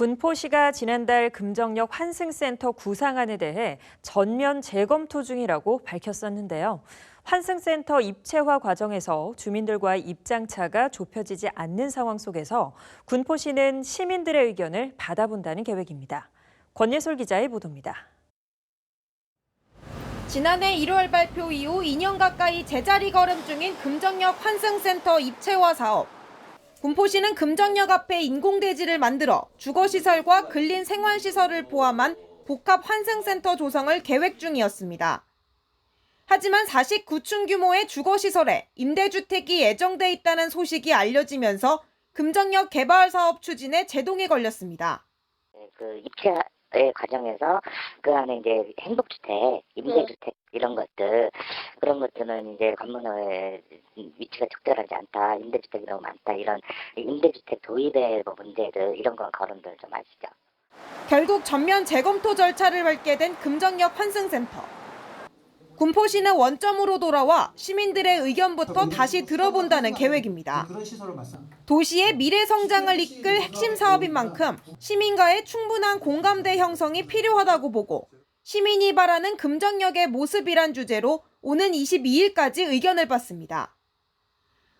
군포시가 지난달 금정역 환승센터 구상안에 대해 전면 재검토 중이라고 밝혔었는데요. 환승센터 입체화 과정에서 주민들과의 입장차가 좁혀지지 않는 상황 속에서 군포시는 시민들의 의견을 받아본다는 계획입니다. 권예솔 기자의 보도입니다. 지난해 1월 발표 이후 2년 가까이 제자리 걸음 중인 금정역 환승센터 입체화 사업. 군포시는 금정역 앞에 인공대지를 만들어 주거시설과 근린 생활시설을 포함한 복합 환승센터 조성을 계획 중이었습니다. 하지만 49층 규모의 주거시설에 임대주택이 예정돼 있다는 소식이 알려지면서 금정역 개발 사업 추진에 제동이 걸렸습니다. 그 입체의 과정에서 그 안에 이제 행복주택, 임대주택 이런 것들 그런 것들은 이제 건물의 위치가 적절하지 않다, 임대주택이 너무 많다 이런 임대주택 도입의 뭐 문제들 이런 거 거론들 좀 아시죠? 결국 전면 재검토 절차를 밟게 된 금정역 환승센터. 군포시는 원점으로 돌아와 시민들의 의견부터 다시 들어본다는 계획입니다. 도시의 미래 성장을 이끌 핵심 사업인 만큼 시민과의 충분한 공감대 형성이 필요하다고 보고 시민이 바라는 금정역의 모습이란 주제로 오는 22일까지 의견을 받습니다.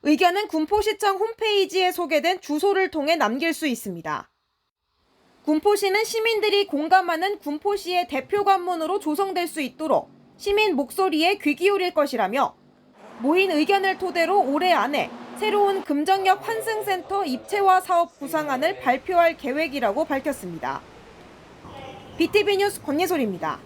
의견은 군포시청 홈페이지에 소개된 주소를 통해 남길 수 있습니다. 군포시는 시민들이 공감하는 군포시의 대표 관문으로 조성될 수 있도록 시민 목소리에 귀 기울일 것이라며 모인 의견을 토대로 올해 안에 새로운 금정역 환승센터 입체화 사업 구상안을 발표할 계획이라고 밝혔습니다. BTV 뉴스 권예솔입니다.